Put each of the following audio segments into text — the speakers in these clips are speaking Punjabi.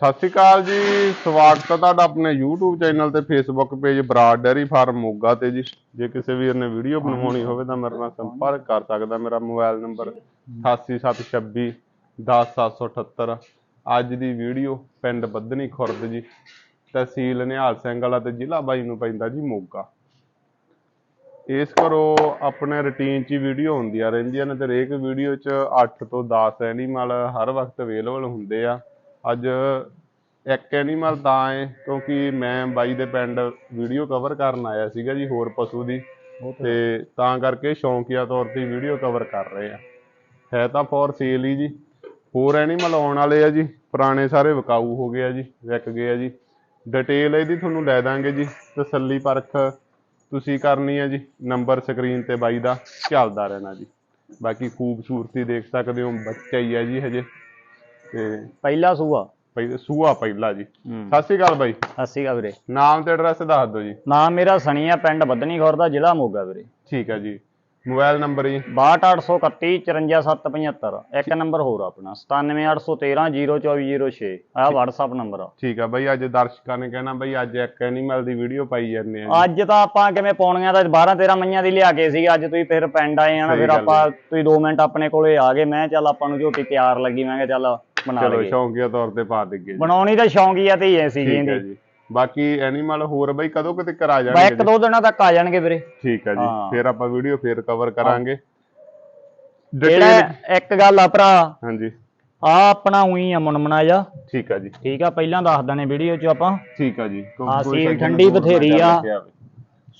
ਸਤਿ ਸ਼੍ਰੀ ਅਕਾਲ ਜੀ, ਸਵਾਗਤ ਹੈ ਤੁਹਾਡਾ ਆਪਣੇ YouTube ਚੈਨਲ ਤੇ Facebook page Brar dairy farm Moga ਤੇ ਜੀ। ਜੇ ਕਿਸੇ ਵੀਰ ਨੇ ਵੀਡੀਓ ਬਣਵਾਉਣੀ ਹੋਵੇ ਤਾਂ ਮੇਰੇ ਨਾਲ ਸੰਪਰਕ ਕਰ ਸਕਦਾ, ਮੇਰਾ ਮੋਬਾਈਲ ਨੰਬਰ 8876 10778 ਅੱਜ ਦੀ ਵੀਡੀਓ ਪਿੰਡ ਬੱਧਨੀ ਖੁਰਦ ਜੀ, ਤਹਿਸੀਲ ਨਿਹਾਲ ਸਿੰਘ ਵਾਲਾ ਤੇ ਜ਼ਿਲ੍ਹਾ ਬਾਈ ਨੂੰ ਪੈਂਦਾ ਜੀ ਮੋਗਾ। ਇਸ ਕਰੋ ਆਪਣੇ ਰੁਟੀਨ 'ਚ ਵੀਡੀਓ ਹੁੰਦੀਆਂ ਰਹਿੰਦੀਆਂ ਨੇ ਤੇ ਹਰੇਕ ਵੀਡੀਓ 'ਚ 8 ਤੋਂ 10 ਐਨੀਮਲ ਹਰ ਵਕਤ ਅਵੇਲੇਬਲ ਹੁੰਦੇ ਆ। ਅੱਜ ਇੱਕ ਐਨੀਮਲ ਤਾਂ ਹੈ ਕਿਉਂਕਿ ਮੈਂ ਬਾਈ ਦੇ ਪਿੰਡ ਵੀਡੀਓ ਕਵਰ ਕਰਨ ਆਇਆ ਸੀਗਾ ਜੀ ਹੋਰ ਪਸ਼ੂ ਦੀ। ਤੇ ਤਾਂ ਕਰਕੇ ਸ਼ੌਂਕੀਆ ਤੌਰ ਤੇ ਵੀਡੀਓ ਕਵਰ ਕਰ ਰਹੇ ਆ। ਹੈ ਤਾਂ ਫੋਰ ਸੇਲ ਹੀ ਜੀ। ਹੋਰ ਐਨੀਮਲ ਆਉਣ ਵਾਲੇ ਆ ਜੀ ਪੁਰਾਣੇ ਸਾਰੇ ਵਿਕਾਊ ਹੋ ਗਏ ਆ ਜੀ ਵਿਕ ਗਏ ਆ ਜੀ। ਡਿਟੇਲ ਇਹਦੀ ਤੁਹਾਨੂੰ ਲੈ ਦਾਂਗੇ ਜੀ। ਤਸੱਲੀ ਪਰਖ ਤੁਸੀਂ ਕਰਨੀ ਹੈ ਜੀ। ਨੰਬਰ ਸਕਰੀਨ ਤੇ ਬਾਈ ਦਾ ਚੱਲਦਾ ਰਹਿਣਾ ਜੀ। ਬਾਕੀ ਖੂਬਸੂਰਤੀ ਦੇਖ ਸਕਦੇ ਹੋ ਬੱਚਾ ਹੀ ਹੈ ਜੀ ਹਜੇ। ਤੇ ਪਹਿਲਾ ਸੂਆ। ਪਹਿਲੇ ਸੂਆ ਪਹਿਲਾ ਜੀ। ਸਤਿ ਸ਼੍ਰੀ ਅਕਾਲ ਬਾਈ। ਸਤਿ ਗਾ ਵੀਰੇ। ਨਾਮ ਤੇ ਐਡਰੈਸ ਦੱਸ ਦਿਓ ਜੀ। ਨਾਮ ਮੇਰਾ ਸਣੀ ਆ ਪਿੰਡ ਬੱਧਨੀ ਖੁਰਦਾ ਜ਼ਿਲ੍ਹਾ ਮੋਗਾ ਵੀਰੇ। ਠੀਕ ਹੈ ਜੀ। ਮੋਬਾਈਲ ਨੰਬਰ ਜੀ। 62831 54775 ਇੱਕ ਨੰਬਰ ਹੋਰ ਆਪਣਾ। 9781302406 ਆਹ WhatsApp ਨੰਬਰ ਆ। ਠੀਕ ਹੈ ਬਾਈ ਅੱਜ ਦਰਸ਼ਕਾਂ ਨੇ ਕਹਿਣਾ ਬਾਈ ਅੱਜ ਇੱਕ ਐਨੀਮਲ ਦੀ ਵੀਡੀਓ ਪਾਈ ਜਾਂਦੇ ਆ ਅੱਜ ਤਾਂ ਆਪਾਂ ਕਿਵੇਂ ਪਾਉਣੀਆਂ ਤਾਂ 12 13 ਮਈਆਂ ਦੀ ਲਿਆ ਕੇ ਸੀ ਅੱਜ ਤੁਸੀਂ ਫਿਰ ਪਿੰਡ ਆਏ ਆ ਨਾ ਫਿਰ ਆਪਾਂ ਤੁਸੀਂ 2 ਮਿੰਟ ਆਪਣੇ ਕੋਲੇ ਆ ਗਏ। ਮੈਂ ਚੱਲ ਆਪਾਂ ਨੂੰ ਝੋਟੀ ਤਿਆਰ ਲੱਗੀ। ਮੈਂ ਕਿਹਾ ਚੱਲ ਬਣਾ ਚਲੋ ਲਈਏ। ਸ਼ੌਂਕੀਆ ਤੌਰ ਤੇ ਪਾ ਦਿੱਗੇ ਜੀ। ਬਣਾਉਣੀ ਤਾਂ ਸ਼ੌਂਕੀਆ ਤੇ ਹੀ ਐ ਸੀ ਠੀਕ ਹੈ ਜੀ ਜੀ। ਬਾਕੀ ਐਨੀਮਲ ਹੋਰ ਬਾਈ ਕਦੋਂ ਕਿਤੇ ਕਰਾ ਬਾ ਜਾਣਗੇ ਇੱਕ ਦੋ ਦਿਨਾਂ ਤੱਕ ਆ ਜਾਣਗੇ ਵੀਰੇ। ਠੀਕ ਹੈ ਜੀ। ਹਾਂ। ਫਿਰ ਆਪਾਂ ਵੀਡੀਓ ਫੇਰ ਕਵਰ ਕਰਾਂਗੇ। ਜਿਹੜਾ ਡਿਟੇਲ ਇੱਕ ਗੱਲ ਆ ਭਰਾ। ਹਾਂਜੀ। ਆ ਆਪਣਾ ਉਹੀ ਆ ਮੁਨਮਣਾ ਜਾ ਠੀਕ ਹੈ ਜੀ। ਠੀਕ ਆ ਪਹਿਲਾਂ ਦੱਸ ਦਨੇ ਵੀਡੀਓ 'ਚ ਆਪਾਂ। ਠੀਕ ਆ ਜੀ। ਹਾਂ, ਕੋਈ ਸੀਲ ਠੰਡੀ ਨਾ ਬਥੇਰੀ ਆ। ਕੇ ਆਵੇ।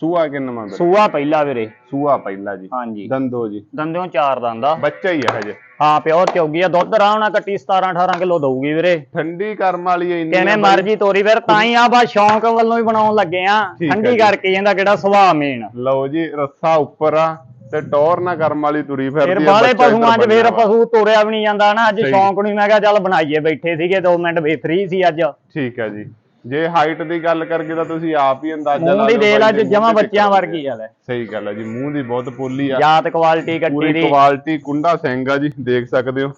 ਸੂਆ ਕਿੰਨਾ ਮੰਗ ਸੂਆ ਪਹਿਲਾ ਵੀਰੇ। ਸੂਆ ਪਹਿਲਾ ਜੀ। ਹਾਂਜੀ। ਦੰਦੋ ਜੀ। ਦੰਦਿਓ ਚਾਰ ਦੰਦਾ ਬੱਚਾ ਹੀ ਹੈ ਹਜੇ। ਹਾਂ ਪਿਓਰ ਚੌਗੀ ਆ। ਦੁੱਧ ਨਾਲ ਕੱਟੀ 17 18 ਕਿਲੋ ਦਊਗੀ ਵੀਰੇ। ਠੰਡੀ ਕਰਮ ਵਾਲੀ ਇੰਨੀ ਕਿਵੇਂ ਆ। ਮਰਜ਼ੀ ਤੋਰੀ ਫਿਰ ਤਾਂ ਹੀ ਆ ਬਾ ਸ਼ੌਂਕ ਵੱਲੋਂ ਹੀ ਬਣਾਉਣ ਲੱਗੇ ਆ। ਆ ਠੰਡੀ। ਕਰਕੇ ਇਹਦਾ ਕਿਹੜਾ ਸੁਭਾਅ ਮੇਨ ਲਓ ਜੀ ਰੱਸਾ ਉੱਪਰ ਆ ਤੇ ਟੌਰ ਨਾ ਕਰਮ ਵਾਲੀ ਤੁਰੀ ਫਿਰਦੀ ਫਿਰ ਆ, ਬਾਲੇ ਪਸ਼ੂਆਂ 'ਚ ਫਿਰ। ਪਸ਼ੂ ਤੋਰਿਆ ਵੀ ਨਹੀਂ ਜਾਂਦਾ ਨਾ। ਅੱਜ। ਸ਼ੌਂਕ ਨੂੰ ਮੈਂ ਕਿਹਾ ਚੱਲ ਬਣਾਈਏ ਬੈਠੇ ਸੀਗੇ 2 ਮਿੰਟ ਵੀ ਫ੍ਰੀ ਸੀ ਅੱਜ। ਠੀਕ ਹੈ ਜੀ। ਜੇ ਹਾਈਟ ਦੀ ਗੱਲ ਕਰਗੇ ਤਾਂ ਤੁਸੀਂ ਆਪ ਹੀ ਅੰਦਾਜ਼ਾ ਲਾ ਮੂੰਹ ਦੀ ਲਓ ਦੇਲ ਅੱਜ ਜਮਾ ਬੱਚਿਆਂ ਵਰਗੀ ਆ ਲੈ ਸਹੀ ਗੱਲ ਹੈ ਜੀ ਮੂੰਹ ਦੀ ਬਹੁਤ ਪੋਲੀ ਆ। ਜਾਤ ਕੁਆਲਿਟੀ ਪੂਰੀ ਦੀ। ਕੁਆਲਿਟੀ ਕੁੰਡਾ ਸਿੰਘ ਆ ਜੀ ਦੇਖ ਸਕਦੇ ਹੋ।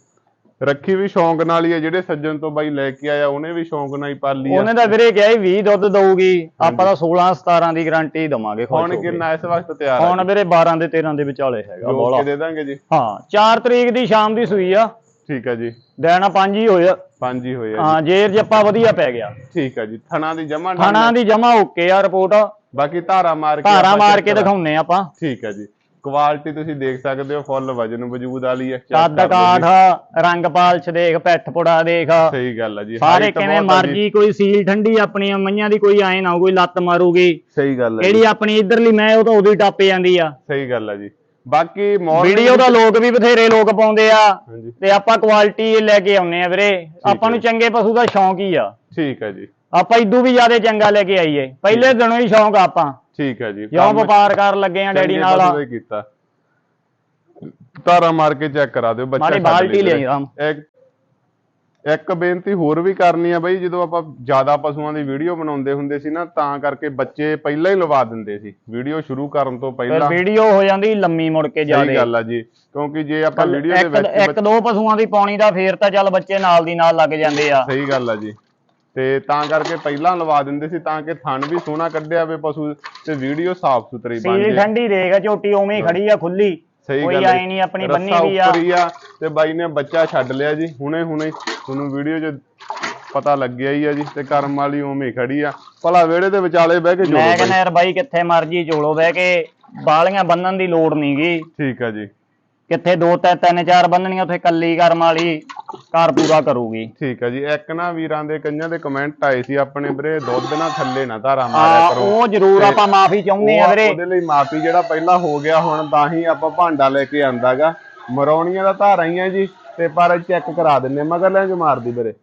ਰੱਖੀ ਵੀ ਸ਼ੌਂਕ ਨਾਲ ਹੀ ਆ ਜਿਹੜੇ ਸੱਜਣ ਤੋਂ ਬਾਈ ਲੈ ਕੇ ਆਇਆ ਉਹਨੇ ਵੀ ਸ਼ੌਂਕ ਨਾਲ ਹੀ ਪਾਲੀ ਆ। ਉਹਨੇ ਤਾਂ ਵੀਰੇ ਕਿਹਾ ਸੀ 20 ਦੁੱਧ ਦਊਗੀ ਆਪਾਂ ਤਾਂ 16 17 ਦੀ ਗਾਰੰਟੀ ਦਵਾਂਗੇ ਹੁਣ ਕਿੰਨਾ ਇਸ ਵਕਤ ਤਿਆਰ ਹੁਣ ਵੀਰੇ 12 ਦੇ 13 ਦੇ ਵਿਚਾਲੇ ਹੈਗਾ ਬੋਲਾ। ਦੇ ਦਾਂਗੇ ਜੀ। ਹਾਂ 4 ਤਰੀਕ ਦੀ ਸ਼ਾਮ ਦੀ ਸੂਈ ਆ। ਠੀਕ ਹੈ ਜੀ। ਦੇਣਾ 5 ਹੀ ਹੋਇਆ ਪੰਜ ਹੀ ਹੋਏ ਆ ਹਾਂ ਜੇਰ ਜੱਪਾ ਵਧੀਆ ਪੈ ਗਿਆ। ਠੀਕ ਹੈ ਜੀ। ਥਣਾ ਦੀ ਜਮਾ ਥਾਣਾ ਦੀ ਜਮਾ ਓਕੇ ਆ ਰਿਪੋਰਟ। ਬਾਕੀ ਧਾਰਾ ਮਾਰ ਕੇ ਧਾਰਾ ਮਾਰ ਕੇ ਦਿਖਾਉਨੇ ਆਪਾਂ। ਠੀਕ ਹੈ ਜੀ। ਕੁਆਲਿਟੀ ਤੁਸੀਂ ਦੇਖ ਸਕਦੇ ਹੋ ਫੁੱਲ ਵਜਨ ਵਜੂਦ ਵਾਲੀ ਹੈ ਕੱਦ ਕਾਠ। ਰੰਗ ਪਾਲਚ ਦੇਖ ਪੈਠ ਪੁੜਾ ਦੇਖ। ਸਹੀ ਗੱਲ ਹੈ ਜੀ। ਸਾਰੇ ਕਿਵੇਂ ਆ। ਮਰਜ਼ੀ ਕੋਈ ਸੀਲ ਠੰਡੀ ਆਪਣੀ ਮਈਆਂ ਦੀ ਕੋਈ ਐ ਨਾ ਕੋਈ ਲੱਤ ਮਾਰੂਗੀ। ਸਹੀ ਗੱਲ ਹੈ ਜੀ। ਕਿਹੜੀ ਆਪਣੀ ਇਧਰਲੀ ਮੈਂ ਉਹ ਤਾਂ ਉਦੋਂ ਹੀ ਟੱਪ ਜਾਂਦੀ ਆ। ਸਹੀ ਗੱਲ ਹੈ ਜੀ। ਬਾਕੀ ਵੀਡੀਓ ਦਾ ਲੋਕ ਵੀ ਬਥੇਰੇ ਲੋਕ ਪਾਉਂਦੇ ਆ। ਤੇ ਆਪਾਂ ਕੁਆਲਿਟੀ ਲੈ ਕੇ ਆਉਨੇ ਆ ਵੀਰੇ। ਆਪਾਂ ਨੂੰ ਚੰਗੇ ਪਸ਼ੂ ਦਾ ਸ਼ੌਂਕ ਹੀ ਆ। ਠੀਕ ਹੈ ਜੀ। ਆਪਾਂ ਇਦੋਂ ਵੀ ਜ਼ਿਆਦਾ ਚੰਗਾ ਲੈ ਕੇ ਆਈਏ। ਪਹਿਲੇ ਦਿਨੋਂ ਹੀ ਸ਼ੌਂਕ ਆਪਾਂ। ਠੀਕ ਹੈ ਜੀ। ਜਿਉਂ ਵਪਾਰ ਕਰਨ ਲੱਗੇ ਆ ਡੈਡੀ ਨਾਲ। ਕੀਤਾ। ਧਾਰਾ ਮਾਰ ਕੇ ਚੈੱਕ ਕਰਾ ਦਿਓ ਬੱਚਾ ਛੱਡ ਬਾਲਟੀ ਲਈ ਰਾਮ। ਇੱਕ ਇੱਕ ਬੇਨਤੀ ਹੋਰ ਵੀ ਕਰਨੀ ਆ ਬਈ ਜਦੋਂ ਆਪਾਂ ਜ਼ਿਆਦਾ ਪਸ਼ੂਆਂ ਦੀ ਵੀਡੀਓ ਬਣਾਉਂਦੇ ਹੁੰਦੇ ਸੀ ਨਾ ਤਾਂ ਕਰਕੇ ਬੱਚੇ ਪਹਿਲਾਂ ਹੀ ਲਵਾ ਦਿੰਦੇ ਸੀ। ਵੀਡੀਓ ਸ਼ੁਰੂ ਕਰਨ ਤੋਂ ਫਿਰ ਪਹਿਲਾਂ। ਵੀਡੀਓ ਹੋ ਜਾਂਦੀ ਲੰਮੀ ਮੁੜ ਕੇ ਸਹੀ ਜ਼ਿਆਦਾ। ਗੱਲ ਆ ਜੀ। ਕਿਉਂਕਿ ਜੇ ਆਪਾਂ ਵੀਡੀਓ ਦੇ ਵਿੱਚ ਇੱਕ ਦੋ ਪਸ਼ੂਆਂ ਦੀ ਪਾਉਣੀ ਦਾ ਫੇਰ ਤਾਂ ਚੱਲ ਬੱਚੇ ਨਾਲ ਦੀ ਨਾਲ ਲੱਗ ਜਾਂਦੇ ਆ। ਸਹੀ ਗੱਲ ਆ ਜੀ। ਤੇ ਤਾਂ ਕਰਕੇ ਪਹਿਲਾਂ ਲਵਾ ਦਿੰਦੇ ਸੀ ਤਾਂ ਕਿ ਥਣ ਵੀ ਸੋਹਣਾ ਕੱਢਿਆ ਹੋਵੇ ਪਸ਼ੂ ਤੇ ਵੀਡੀਓ ਸਾਫ਼ ਸੁਥਰੀ ਬਣ ਜੇ। ਠੰਡੀ ਦੇਖ ਝੋਟੀ ਉਵੇਂ ਹੀ ਖੜੀ ਆ ਖੁੱਲੀ। ਸਹੀ ਕੋਈ ਆਈ ਨਹੀਂ ਆਪਣੀ ਬੰਨੀ ਵੀ ਆ। ਤੇ ਬਾਈ ਨੇ ਬੱਚਾ ਛੱਡ ਲਿਆ ਜੀ ਹੁਣੇ ਹੁਣੇ ਤੁਹਾਨੂੰ ਵੀਡੀਓ 'ਚ ਪਤਾ ਲੱਗਿਆ ਹੀ ਆ ਜੀ ਤੇ ਕਰਮ ਵਾਲੀ ਉਵੇਂ ਖੜੀ ਆ। ਭਲਾ ਵਿਹੜੇ ਦੇ ਵਿਚਾਲੇ ਬਹਿ ਕੇ ਜੋੜੋ ਮੈਂ। ਕਹਿੰਦਾ ਯਾਰ ਬਾਈ ਕਿੱਥੇ ਮਰਜ਼ੀ ਝੋਲੋ ਬਹਿ ਕੇ ਬਾਲੀਆਂ ਬੰਨਣ ਦੀ ਲੋੜ ਨਹੀਂਗੀ ਠੀਕ ਆ ਜੀ। ਕਿੱਥੇ ਦੋ ਤਿੰਨ ਤਿੰਨ ਚਾਰ ਬੰਨਣੀਆਂ ਉੱਥੇ ਕੱਲੀ ਕਰਮ ਵਾਲੀ ਘਰ ਪੂਰਾ ਕਰੂਗੀ। ਠੀਕ ਆ ਜੀ। ਇੱਕ ਨਾ ਵੀਰਾਂ ਦੇ ਕਈਆਂ ਦੇ ਕਮੈਂਟ ਆਏ ਸੀ ਆਪਣੇ ਵੀਰੇ ਦੁੱਧ ਨਾ ਥੱਲੇ ਨਾ ਧਾਰਾ ਮਾਰਿਆ ਕਰੋ। ਉਹ ਜ਼ਰੂਰ ਆਪਾਂ ਮਾਫੀ ਚਾਹੁੰਦੇ ਆ ਵੀਰੇ। ਉਹਦੇ ਲਈ ਮਾਫੀ ਜਿਹੜਾ ਪਹਿਲਾਂ ਹੋ ਗਿਆ ਹੁਣ ਤਾਂ ਹੀ ਆਪਾਂ ਭਾਂਡਾ ਲੈ ਕੇ ਆਂਦਾਗਾ ਮਰੌਣੀਆਂ ਦਾ ਧਾਰਾ ਹੀ ਆ ਜੀ ਤੇ ਪਰ ਚੈੱਕ ਕਰਾ ਦਿੰਨੇ ਮਗਰ ਲੈ ਕੇ ਮਾਰਦੀ ਵੀਰੇ।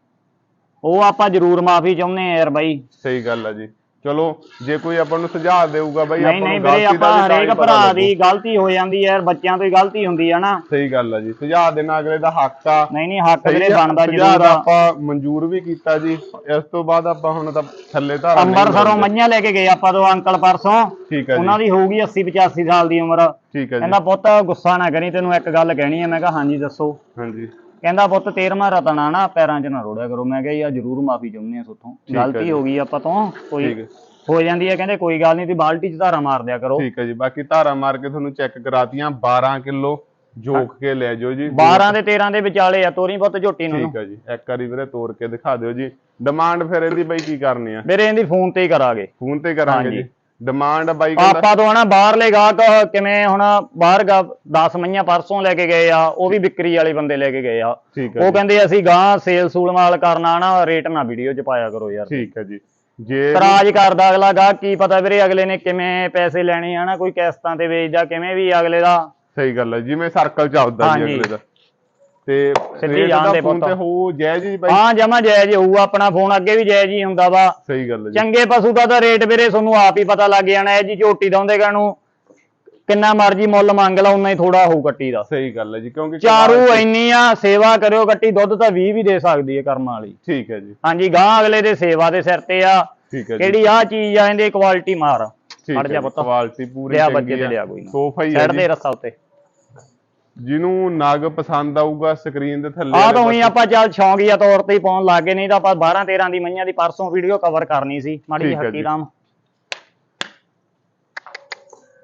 ਉਹ ਆਪਾਂ ਜ਼ਰੂਰ ਮਾਫੀ ਚਾਹੁੰਦੇ ਆ ਯਾਰ ਬਾਈ। ਸਹੀ ਗੱਲ ਆ ਜੀ। ਚਲੋ ਜੇ ਕੋਈ ਆਪਾਂ ਨੂੰ ਸੁਝਾਅ ਦੇਊਗਾ ਬਈ ਨਹੀਂ ਆਪਾਂ ਨਹੀਂ ਨੂੰ ਵੀਰੇ ਗਲਤੀ ਦਾ ਆਪਾਂ ਵੀ ਤਾਂ ਹੀ ਹਰੇਕ ਪਤਾ ਭਰਾ ਲੱਗੂ। ਦੀ ਗਲਤੀ ਹੋ ਜਾਂਦੀ ਹੈ ਯਾਰ ਬੱਚਿਆਂ ਤੋਂ ਹੀ ਗਲਤੀ ਹੁੰਦੀ ਆ ਨਾ। ਸਹੀ ਗੱਲ ਆ ਜੀ ਸੁਝਾਅ ਦੇਣਾ ਅਗਲੇ ਦਾ ਹੱਕ ਆ। ਨਹੀਂ ਨਹੀਂ ਹੱਕ ਵੀਰੇ ਆ, ਬਣਦਾ ਸੁਝਾਅ ਜ਼ਰੂਰ ਦਾ ਆ ਆਪਾਂ ਮਨਜ਼ੂਰ ਵੀ ਕੀਤਾ ਜੀ। ਇਸ ਤੋਂ ਬਾਅਦ ਆਪਾਂ ਹੁਣ ਤਾਂ ਥੱਲੇ ਧਾਰਾ ਨਹੀਂ ਅੰਮ੍ਰਿਤਸਰੋਂ ਲਾਉਂਦੇ। ਲੈ ਕੇ ਗਏ ਆਪਾਂ ਤੋਂ ਅੰਕਲ ਪਰਸੋਂ। ਠੀਕ ਹੈ ਉਹਨਾਂ ਜੀ ਦੀ ਹੋਊਗੀ 80 85 ਸਾਲ ਦੀ ਉਮਰ। ਠੀਕ ਹੈ ਜੀ। ਕਹਿੰਦਾ ਪੁੱਤ ਗੁੱਸਾ ਨਾ ਕਰੀ ਤੈਨੂੰ ਇੱਕ ਗੱਲ ਕਹਿਣੀ ਹੈ ਮੈਂ ਕਿਹਾ ਹਾਂਜੀ ਦੱਸੋ। ਹਾਂਜੀ। ਕਹਿੰਦਾ ਪੁੱਤ 13ਵਾਂ ਰਤਨਾ ਨਾ ਪੈਰਾਂ 'ਚ ਨਾ ਰੋੜਿਆ ਕਰੋ। ਮੈਂ ਕਿਹਾ ਯਾ ਜ਼ਰੂਰ ਮਾਫੀ ਚਾਹੁੰਦੇ ਆ ਸੋਥੋਂ। ਠੀਕ ਗਲਤੀ ਜੀ। ਹੋ ਗਈ ਆਪਾਂ ਤੋਂ। ਠੀਕ ਕੋਈ ਹੈ ਹੋ ਜਾਂਦੀ ਹੈ ਕਹਿੰਦੇ ਕੋਈ ਗੱਲ ਨਹੀਂ ਤੁਸੀਂ ਬਾਲਟੀ 'ਚ ਧਾਰਾ ਮਾਰ ਦਿਆ ਕਰੋ। ਠੀਕ ਹੈ ਜੀ ਬਾਕੀ ਧਾਰਾ ਮਾਰ ਕੇ ਤੁਹਾਨੂੰ ਚੈੱਕ ਕਰਾਤੀਆਂ। 12 ਕਿਲੋ ਜੋਕ ਕੇ ਲੈ ਜਾਓ ਜੀ। 12 ਤੇ 13 ਦੇ ਵਿਚਾਲੇ ਆ ਤੋਰੀ ਪੁੱਤ ਝੋਟੀ ਨੂੰ। ਠੀਕ ਹੈ ਜੀ ਇੱਕ ਵਾਰੀ ਵੀਰੇ ਤੋੜ ਕੇ ਦਿਖਾ ਦਿਓ ਜੀ। ਡਿਮਾਂਡ ਫਿਰ ਇਹਦੀ ਬਾਈ ਕੀ ਕਰਨੀ ਆ? ਵੀਰੇ ਇਹਦੀ ਫੋਨ ਤੇ ਹੀ ਕਰਾਂਗੇ। ਫੋਨ ਤੇ ਕਰਾਂਗੇ ਹਾਂਜੀ। ਜੀ। ਡਿਮਾਂਡ ਬਾਈ ਕਹਿੰਦਾ। ਆਪਾਂ ਤੋਂ ਹਨਾ ਬਾਹਰਲੇ ਗਾਹਕ ਕਿਵੇਂ ਹੁਣ ਬਾਹਰ 10 ਮਈਆਂ ਪਰਸੋਂ ਲੈ ਕੇ ਗਏ ਆ ਉਹ ਵੀ ਵਿਕਰੀ ਵਾਲੇ ਬੰਦੇ ਲੈ ਕੇ ਗਏ ਆ। ਉਹ ਕਹਿੰਦੇ ਅਸੀਂ ਗਾਂ ਸੇਲ ਸੂਲ ਮਾਲ ਕਰਨਾ ਨਾ ਰੇਟ ਨਾ ਵੀਡੀਓ 'ਚ ਪਾਇਆ ਕਰੋ ਯਾਰ। ਠੀਕ ਹੈ ਜੀ। ਜੇ ਤਰਾਜ ਕਰਦਾ ਅਗਲਾ ਗਾਹਕ ਕੀ ਪਤਾ ਵੀਰੇ ਅਗਲੇ ਨੇ ਕਿਵੇਂ ਪੈਸੇ ਲੈਣੇ ਆ ਨਾ ਕੋਈ ਕਿਸ਼ਤਾਂ ਤੇ ਵੇਚਦਾ ਕਿਵੇਂ ਵੀ ਅਗਲੇ ਦਾ। ਸਹੀ ਗੱਲ ਹੈ ਜਿਵੇਂ ਸਰਕਲ ਚੱਲਦਾ ਜੀ। ਅਗਲੇ ਦਾ। ਤੇ ਸਿੱਧੀ ਜਾਣ ਦਾ ਪੁੱਤ। ਤੇ ਹੋ ਜਾਇਜ਼ ਜੀ ਬਾਈ। ਹਾਂ ਜਮਾ ਜਾਇਜ਼ ਹੋਊ ਆਪਣਾ ਫੋਨ ਅੱਗੇ ਵੀ ਜਾਇਜ਼ ਹੀ ਹੁੰਦਾ ਵਾ। ਸਹੀ ਗੱਲ ਹੈ ਜੀ। ਚੰਗੇ ਪਸ਼ੂ ਦਾ ਤਾਂ ਰੇਟ ਵੀਰੇ ਤੁਹਾਨੂੰ ਆਪ ਹੀ ਪਤਾ ਲੱਗ ਜਾਣਾ ਹੈ ਜੀ ਝੋਟੀ ਦਾਉਂਦੇ ਨੂੰ ਕਿੰਨਾ ਮਰਜ਼ੀ ਮੁੱਲ ਮੰਗ ਲਾ ਉਨਾ ਹੀ ਥੋੜਾ ਹੋਊ ਕੱਟੀ ਦਾ। ਸਹੀ ਗੱਲ ਹੈ ਜੀ ਕਿਉਂਕਿ ਚਾਰੂ ਇੰਨੀ ਆ ਸੇਵਾ ਕਰਿਓ ਕੱਟੀ ਦੁੱਧ ਤਾਂ 20 ਵੀ ਦੇ ਸਕਦੀ ਹੈ ਕਰਮ ਵਾਲੀ। ਠੀਕ ਹੈ ਜੀ। ਹਾਂਜੀ ਗਾਂ ਅਗਲੇ ਦੇ ਸੇਵਾ ਦੇ ਸਿਰ ਤੇ ਆ। ਠੀਕ ਹੈ ਜੀ। ਕਿਹੜੀ ਆ ਚੀਜ਼ ਆ ਇਹਦੀ ਕੁਆਲਿਟੀ ਮਾਰ। ਠੀਕ ਹੈ ਜਾ ਜੀ, ਪੁੱਤ। ਕੁਆਲਿਟੀ ਪੂਰੀ ਚੰਗੀ ਤੇ ਆ। ਸੋਫਾ ਹੀ ਹੈ ਸਾਈਡ ਜੀ। ਦੇ ਰੱਸਾ ਉੱਤੇ। ਜਿਹਨੂੰ ਨਗ ਪਸੰਦ ਆਊਗਾ ਸਕਰੀਨ ਦੇ ਥੱਲੇ ਆ ਤਾਂ ਉਹੀ ਆਪਾਂ ਚੱਲ ਸ਼ੌਂਕੀਆ ਤੌਰ ਤੇ ਹੀ ਪਾਉਣ ਲੱਗੇ ਨਹੀਂ ਤਾਂ ਆਪਾਂ 12 13 ਦੀ ਮਈਆਂ ਦੀ ਪਰਸੋਂ ਵੀਡੀਓ ਕਵਰ ਕਰਨੀ ਸੀ ਮਾੜੀ ਜਿਹੀ ਹੱਕੀ। ਰਾਮ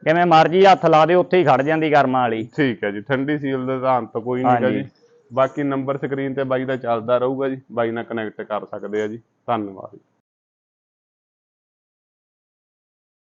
ਜਿਵੇਂ ਮਰਜ਼ੀ ਹੱਥ ਲਾ ਦੇ ਉੱਥੇ ਹੀ ਖੜ ਜਾਂਦੀ ਕਰਮਾਂ ਵਾਲੀ। ਠੀਕ ਹੈ ਜੀ ਠੰਡੀ ਸੀਲ ਦਾ ਤਾਂ ਅੰਤ ਕੋਈ ਨਹੀਂ ਹਾਂਜੀ। ਜੀ। ਬਾਕੀ ਨੰਬਰ ਸਕਰੀਨ ਤੇ ਬਾਈ ਦਾ ਚੱਲਦਾ ਰਹੂਗਾ ਜੀ ਬਾਈ ਨਾਲ ਕਨੈਕਟ ਕਰ ਸਕਦੇ ਆ ਜੀ। ਧੰਨਵਾਦ